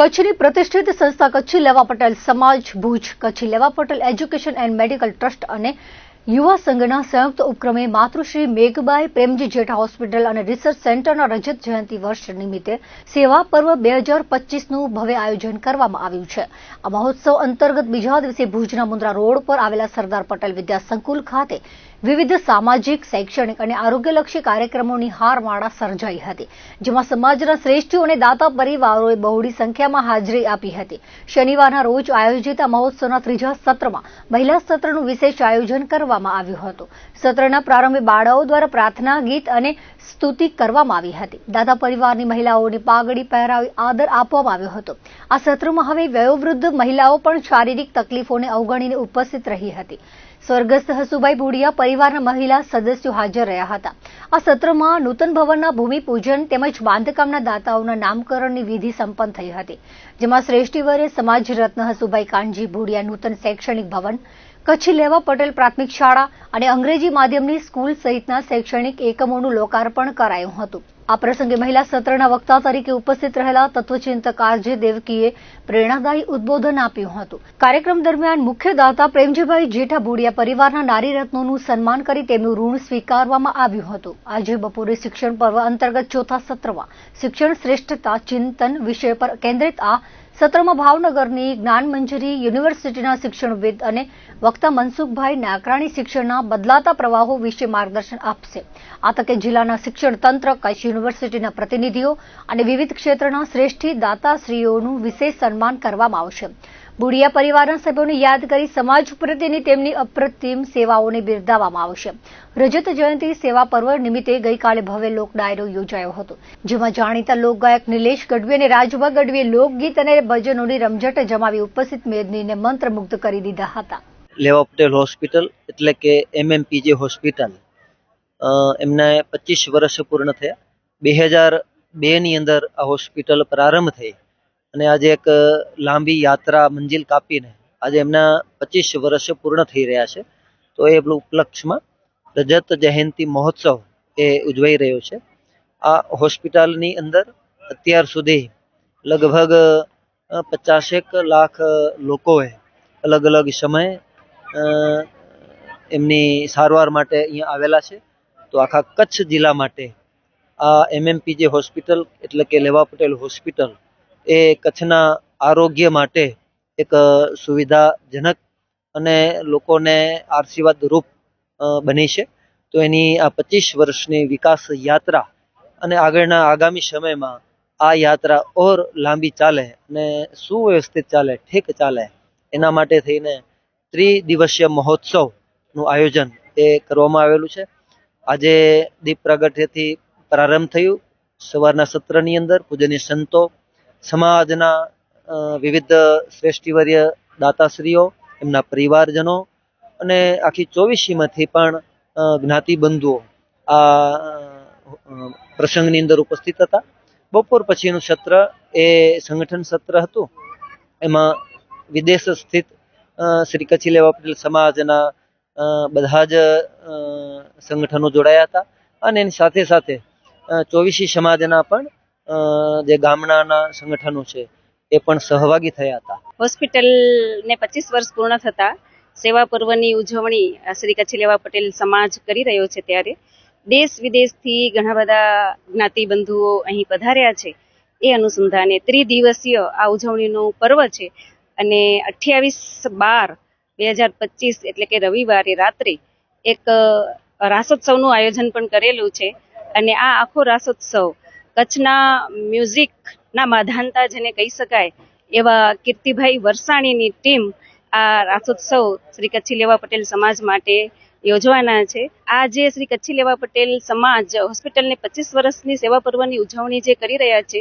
કચ્છની પ્રતિષ્ઠિત સંસ્થા કચ્છી લેવા પટેલ સમાજ Bhuj, Kutchi Leva Patel education and medical trust અને યુવા સંઘના સંયુક્ત ઉપક્રમે માતૃશ્રી Meghbai Premji Jetha hospital and research સેન્ટરના રજત જયંતિ વર્ષ નિમિત્તે સેવા પર્વ બે હજાર પચીસનું ભવ્ય આયોજન કરવામાં આવ્યું છે. આ મહોત્સવ અંતર્ગત બીજા દિવસે ભુજના મુન્દ્રા રોડ પર આવેલા સરદાર પટેલ વિદ્યા સંકુલ ખાતે વિવિધ સામાજિક, શૈક્ષણિક અને આરોગ્યલક્ષી કાર્યક્રમોની હારમાળા સર્જાઈ હતી, જેમાં સમાજના શ્રેષ્ઠીઓ અને દાતા પરિવારોએ બહોળી સંખ્યામાં હાજરી આપી હતી. શનિવારના રોજ આયોજિત આ મહોત્સવના ત્રીજા સત્રમાં મહિલા સત્રનું વિશેષ આયોજન કરવામાં આવ્યું હતું. સત્રના પ્રારંભે બાળાઓ દ્વારા પ્રાર્થના, ગીત અને સ્તુતિ કરવામાં આવી હતી. દાદા પરિવારની મહિલાઓને પાઘડી પહેરાવી આદર આપવામાં આવ્યો હતો. આ સત્રમાં હવે વયોવૃદ્ધ મહિલાઓ પણ શારીરિક તકલીફોને અવગણીને ઉપસ્થિત રહી હતી. સ્વર્ગસ્થ હસુભાઈ ભુડિયા પરિવારના મહિલા સદસ્યો હાજર રહ્યા હતા. આ સત્રમાં નૂતન ભવનના ભૂમિપૂજન તેમજ બાંધકામના દાતાઓના નામકરણની વિધિ સંપન્ન થઈ હતી. જેમાં શ્રેષ્ઠીવરે સમાજ રત્ન હસુભાઈ કાનજી ભુડિયા નૂતન શૈક્ષણિક ભવન કચ્છી લેવા પટેલ પ્રાથમિક શાળા અને અંગ્રેજી માધ્યમની સ્કૂલ સહિતના શૈક્ષણિક એકમોનું લોકાર્પણ કરાયું હતું. આ પ્રસંગે મહિલા સત્રના વક્તા તરીકે ઉપસ્થિત રહેલા તત્વચિંતક આરજે દેવકીએ પ્રેરણાદાયી ઉદબોધન આપ્યું હતું. કાર્યક્રમ દરમિયાન મુખ્ય દાતા પ્રેમજીભાઈ જેઠા ભુડિયા પરિવારના નારી રત્નોનું સન્માન કરી તેમનું ઋણ સ્વીકારવામાં આવ્યું હતું. આજે બપોરે શિક્ષણ પર્વ અંતર્ગત ચોથા સત્રમાં શિક્ષણ શ્રેષ્ઠતા ચિંતન વિષય પર કેન્દ્રિત આ સત્રમાં ભાવનગરની જ્ઞાન મંજરી યુનિવર્સિટીના શિક્ષણવિદ અને વક્તા મનસુખભાઈ નાકરાણી શિક્ષણના બદલાતા પ્રવાહો વિશે માર્ગદર્શન આપશે. આ તકે જિલ્લાના શિક્ષણ તંત્ર, કચ્છ યુનિવર્સિટીના પ્રતિનિધિઓ અને વિવિધ ક્ષેત્રના શ્રેષ્ઠી દાતાશ્રીઓનું વિશેષ સન્માન કરવામાં આવશે. બુડિયા પરિવારના સભ્યોને યાદ કરી સમાજ પ્રત્યેની તેમની અપ્રતિમ સેવાઓને બિરદાવવામાં આવશે. રજત જયંતિ સેવા પર્વ નિમિત્તે ગઈકાલે ભવ્ય લોક ડાયરો યોજાયો હતો, જેમાં જાણીતા લોકગાયક નિલેશ ગઢવી અને રાજભા ગઢવીએ લોકગીત અને ભજનોની રમઝટ જમાવી ઉપસ્થિત મેદનીને મંત્રમુગ્ધ કરી દીધા હતા. લેવા પટેલ હોસ્પિટલ એટલે કે એમએમપીજે હોસ્પિટલ એમને પચીસ વર્ષ પૂર્ણ થયા. બે હજાર બેની અંદર આ હોસ્પિટલ પ્રારંભ થઈ. અને આજે એક લાંબી યાત્રા મંજિલ કાપીને આજે એમના પચીસ વર્ષ પૂર્ણ થઈ રહ્યા છે. તો એ ઉપલક્ષમાં રજત જયંતિ મહોત્સવ એ ઉજવાઈ રહ્યો છે. આ હોસ્પિટલની અંદર અત્યાર સુધી લગભગ પચાસેક લાખ લોકોએ અલગ અલગ સમયે એમની સારવાર માટે અહીંયા આવેલા છે. તો આખા કચ્છ જિલ્લા માટે આ એમએમપીજે હોસ્પિટલ એટલે કે લેવા પટેલ હોસ્પિટલ એ કચ્છના આરોગ્ય માટે એક સુવિધાજનક અને લોકોને આશીર્વાદ રૂપ બની છે. તો એની આ પચીસ વર્ષની વિકાસ યાત્રા અને આગળના આગામી સમયમાં આ યાત્રા ઓર લાંબી ચાલે અને સુવ્યવસ્થિત ચાલે, ઠીક ચાલે, એના માટે થઈને ત્રિદિવસીય મહોત્સવનું આયોજન એ કરવામાં આવેલું છે. આજે દીપ પ્રાગટ્યથી પ્રારંભ થયું. સવારના સત્રની અંદર પૂજનીય સંતો સમાજના વિવિધ શ્રેષ્ઠીવર્ય દાતાશ્રીઓ, એમના પરિવારજનો અને આખી ચોવીસીમાંથી પણ જ્ઞાતિબંધુઓ આ પ્રસંગની અંદર ઉપસ્થિત હતા. બપોર પછીનું સત્ર એ સંગઠન સત્ર હતું. એમાં વિદેશ સ્થિત શ્રી કચ્છી લેવા પટેલ સમાજના બધા જ સંગઠનો જોડાયા હતા. અને એની સાથે સાથે ચોવીસી સમાજના પણ જે ગામડાના સંગઠનો છે, એ પણ સહભાગી થયા હતા. હોસ્પિટલને પચીસ વર્ષ પૂર્ણ થતા સેવા પર્વની ઉજવણી શ્રી કચ્છી લેવા પટેલ સમાજ કરી રહ્યો છે ત્યારે. દેશ વિદેશથી ઘણા બધા જ્ઞાતિબંધુઓ અહીં પધાર્યા છે. એ અનુસંધાને ત્રિદિવસીય આ ઉજવણીનું પર્વ છે અને અઠ્યાવીસ બાર બે હજાર પચીસ એટલે કે રવિવારે રાત્રે એક રાસોત્સવનું આયોજન પણ કરેલું છે અને આ આખો રાસોત્સવ કચ્છના મ્યુઝિકના માધાનતા જેને કહી શકાય, એવા કીર્તિભાઈ વરસાણીની ટીમ આ રાસોત્સવ શ્રી કચ્છી લેવા પટેલ સમાજ માટે યોજવાના છે. આ જે શ્રી કચ્છી લેવા પટેલ સમાજ હોસ્પિટલને પચીસ વર્ષની સેવા પર્વની ઉજવણી જે કરી રહ્યા છે,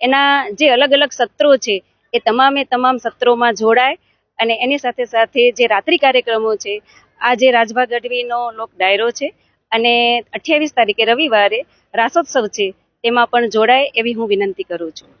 એના જે અલગ અલગ સત્રો છે, એ તમામે તમામ સત્રોમાં જોડાય અને એની સાથે સાથે જે રાત્રિ કાર્યક્રમો છે, આ જે રાજભા ગઢવીનો લોક ડાયરો છે અને અઠ્યાવીસ તારીખે રવિવારે રાસોત્સવ છે. તેમાં પણ જોડાય એવી હું વિનંતી કરું છું.